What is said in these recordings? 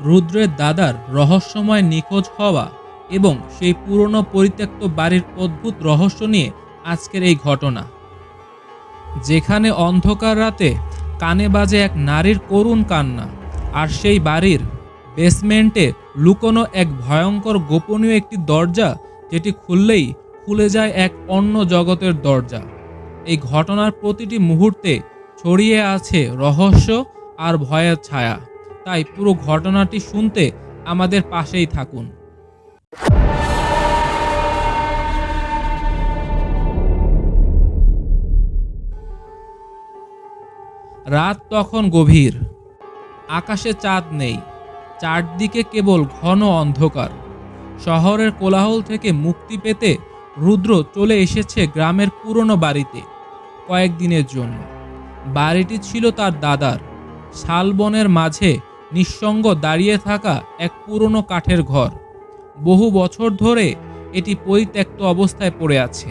রুদ্রের দাদার রহস্যময় নিখোঁজ হওয়া এবং সেই পুরনো পরিত্যক্ত বাড়ির অদ্ভুত রহস্য নিয়ে আজকের এই ঘটনা। যেখানে অন্ধকার রাতে কানে বাজে এক নারীর করুণ কান্না আর সেই বাড়ির বেসমেন্টে লুকোনো এক ভয়ঙ্কর গোপনীয় একটি দরজা যেটি খুললেই খুলে যায় এক অন্য জগতের দরজা। এই ঘটনার প্রতিটি মুহূর্তে ছড়িয়ে আছে রহস্য আর ভয়ের ছায়া। তাই পুরো ঘটনাটি শুনতে আমাদের পাশেই থাকুন। রাত তখন গভীর। আকাশে চাঁদ নেই। চারদিকে কেবল ঘন অন্ধকার। শহরের কোলাহল থেকে মুক্তি পেতে রুদ্র চলে এসেছে গ্রামের পুরনো বাড়িতে কয়েকদিনের জন্য। বাড়িটি ছিল তার দাদার। শালবনের মাঝে নিঃসঙ্গ দাঁড়িয়ে থাকা এক পুরনো কাঠের ঘর। বহু বছর ধরে এটি পরিত্যক্ত অবস্থায় পড়ে আছে,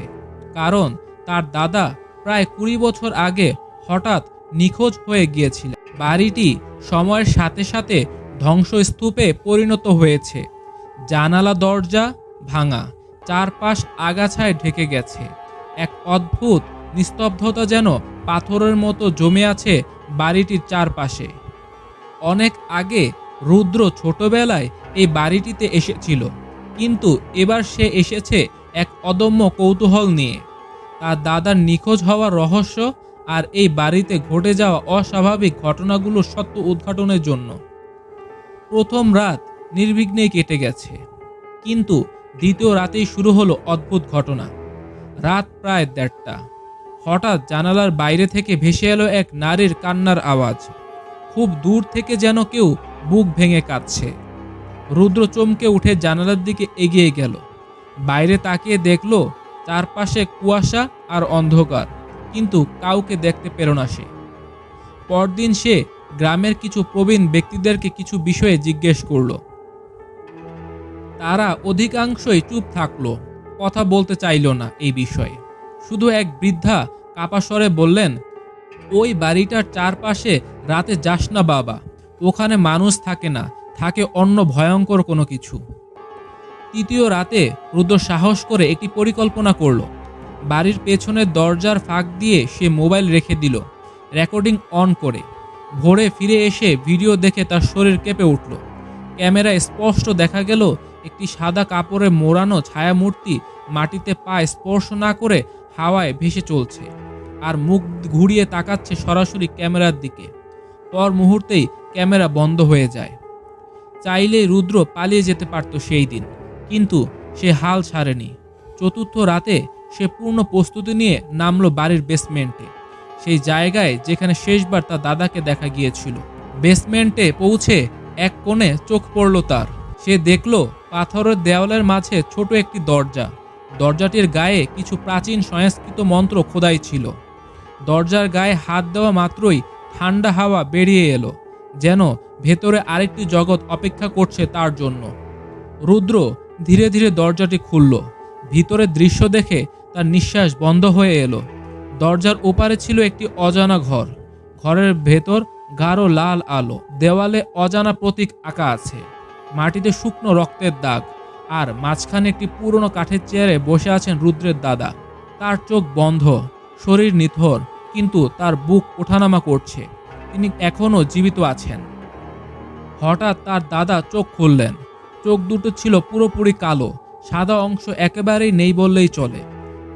কারণ তার দাদা প্রায় কুড়ি বছর আগে হঠাৎ নিখোঁজ হয়ে গিয়েছিল বাড়িটি সময়ের সাথে সাথে ধ্বংসস্তূপে পরিণত হয়েছে। জানালা দরজা ভাঙা, চারপাশ আগাছায় ঢেকে গেছে। এক অদ্ভুত নিস্তব্ধতা যেন পাথরের মতো জমে আছে বাড়িটির চারপাশে। অনেক আগে রুদ্র ছোটবেলায় এই বাড়িটিতে এসেছিল, কিন্তু এবার সে এসেছে এক অদম্য কৌতূহল নিয়ে। তার দাদার নিখোঁজ হওয়ার রহস্য আর এই বাড়িতে ঘটে যাওয়া অস্বাভাবিক ঘটনাগুলোর সত্য উদ্ঘাটনের জন্য। প্রথম রাত নির্বিঘ্নেই কেটে গেছে, কিন্তু দ্বিতীয় রাতেই শুরু হলো অদ্ভুত ঘটনা। রাত প্রায় দেড়টা। হঠাৎ জানালার বাইরে থেকে ভেসে এলো এক নারীর কান্নার আওয়াজ। খুব দূর থেকে যেন কেউ বুক ভেঙে কাঁদছে। রুদ্র চমকে উঠে জানালার দিকে এগিয়ে গেল। বাইরে তাকিয়ে দেখল, চারপাশে কুয়াশা আর অন্ধকার, কিন্তু কাউকে দেখতে পেল না সে। পরদিন সে গ্রামের কিছু প্রবীণ ব্যক্তিদেরকে কিছু বিষয়ে জিজ্ঞেস করল। তারা অধিকাংশই চুপ থাকল, কথা বলতে চাইল না এই বিষয়ে। শুধু এক বৃদ্ধা কাপাস্বরে বললেন, ওই বাড়িটার চারপাশে রাতে যাস না বাবা, ওখানে মানুষ থাকে না, থাকে অন্য ভয়ঙ্কর কোনো কিছু। তৃতীয় রাতে রুদ্র সাহস করে একটি পরিকল্পনা করল। বাড়ির পেছনের দরজার ফাঁক দিয়ে সে মোবাইল রেখে দিল, রেকর্ডিং অন করে। ভোরে ফিরে এসে ভিডিও দেখে তার শরীর কেঁপে উঠল। ক্যামেরায় স্পষ্ট দেখা গেল, একটি সাদা কাপড়ে মোড়ানো ছায়ামূর্তি মাটিতে পা স্পর্শ না করে হাওয়ায় ভেসে চলছে আর মুখ ঘুরিয়ে তাকাচ্ছে সরাসরি ক্যামেরার দিকে। পর মুহূর্তেই ক্যামেরা বন্ধ হয়ে যায়। চাইলেই রুদ্র পালিয়ে যেতে পারত সেই দিন, কিন্তু সে হাল ছাড়েনি। চতুর্থ রাতে সে পূর্ণ প্রস্তুতি নিয়ে নামলো বাড়ির বেসমেন্টে সেই জায়গায় যেখানে শেষবার তার দাদাকে দেখা গিয়েছিল। বেসমেন্টে পৌঁছে এক কোণে চোখ পড়ল তার। সে দেখল পাথরের দেওয়ালের মাঝে ছোট একটি দরজা। দরজাটির গায়ে কিছু প্রাচীন সংস্কৃত মন্ত্র খোদাই ছিল। দরজার গায়ে হাত দেওয়া মাত্রই ঠান্ডা হাওয়া বেরিয়ে এলো, যেন ভেতরে আরেকটি জগৎ অপেক্ষা করছে তার জন্য। রুদ্র ধীরে ধীরে দরজাটি খুলল, ভিতরের দৃশ্য দেখে তার নিঃশ্বাস বন্ধ হয়ে এলো। দরজার ওপারে ছিল একটি অজানা ঘর। ঘরের ভেতর গাঢ় লাল আলো, দেওয়ালে অজানা প্রতীক আঁকা আছে। মাটিতে শুকনো রক্তের দাগ আর মাঝখানে একটি পুরনো কাঠের চেয়ারে বসে আছেন রুদ্রের দাদা। তার চোখ বন্ধ, শরীর নিথর, কিন্তু তার বুক ওঠানামা করছে। তিনি এখনও জীবিত আছেন। হঠাৎ তার দাদা চোখ খুললেন। চোখ দুটো ছিল পুরোপুরি কালো, সাদা অংশ একেবারেই নেই বললেই চলে।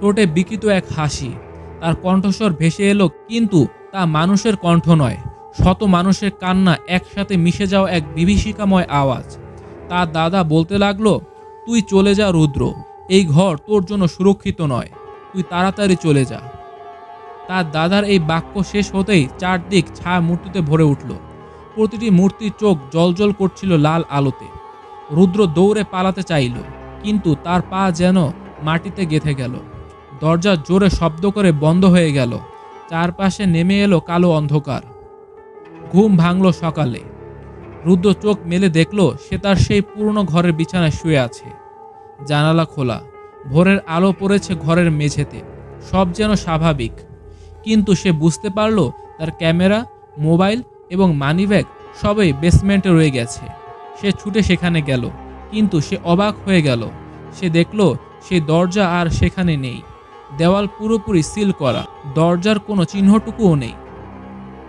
ঠোঁটে বিকিত এক হাসি। তার কণ্ঠস্বর ভেসে এলো, কিন্তু তা মানুষের কণ্ঠ নয়। শত মানুষের কান্না একসাথে মিশে যাওয়া এক বিভীষিকাময় আওয়াজ। তার দাদা বলতে লাগল তুই চলে যা, রুদ্র। এই ঘর তোর জন্য সুরক্ষিত নয়। তুই তাড়াতাড়ি চলে যা। তার দাদার এই বাক্য শেষ হতেই চারদিক ছায়া মূর্তিতে ভরে উঠল। প্রতিটি মূর্তির চোখ জলজল করছিল লাল আলোতে। রুদ্র দৌড়ে পালাতে চাইল, কিন্তু তার পা যেন মাটিতে গেঁথে গেল। দরজা জোরে শব্দ করে বন্ধ হয়ে গেল। চারপাশে নেমে এলো কালো অন্ধকার। ঘুম ভাঙল সকালে। রুদ্র চোখ মেলে দেখল সে তার সেই পুরনো ঘরের বিছানায় শুয়ে আছে। জানালা খোলা। ভোরের আলো পড়েছে ঘরের মেঝেতে। সব যেন স্বাভাবিক। কিন্তু সে বুঝতে পারল তার ক্যামেরা, মোবাইল এবং মানিব্যাগ সবই বেসমেন্টে রয়ে গেছে। সে ছুটে সেখানে গেল। কিন্তু সে অবাক হয়ে গেল। সে দেখল সেই দরজা আর সেখানে নেই। দেওয়াল পুরোপুরি সিল করা। দরজার কোনো চিহ্নটুকুও নেই।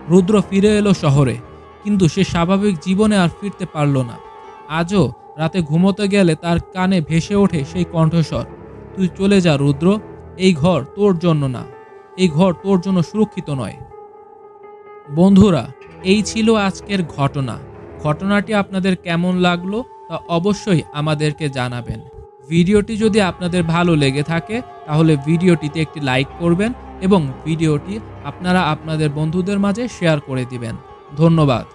রুদ্র ফিরে এলো শহরে। কিন্তু সে স্বাভাবিক জীবনে আর ফিরতে পারল না। আজও রাতে ঘুমোতে গেলে তার কানে ভেসে ওঠে সেই কণ্ঠস্বর, তুই চলে যা রুদ্র, এই ঘর তোর জন্য না, এই ঘর তোর জন্য সুরক্ষিত নয়। বন্ধুরা, এই ছিল আজকের ঘটনা। ঘটনাটি আপনাদের কেমন লাগল তা অবশ্যই আমাদেরকে জানাবেন। ভিডিওটি যদি আপনাদের ভালো লেগে থাকে, তাহলে ভিডিওটিতে একটি লাইক করবেন এবং ভিডিওটি আপনারা আপনাদের বন্ধুদের মাঝে শেয়ার করে দিবেন। ধন্যবাদ।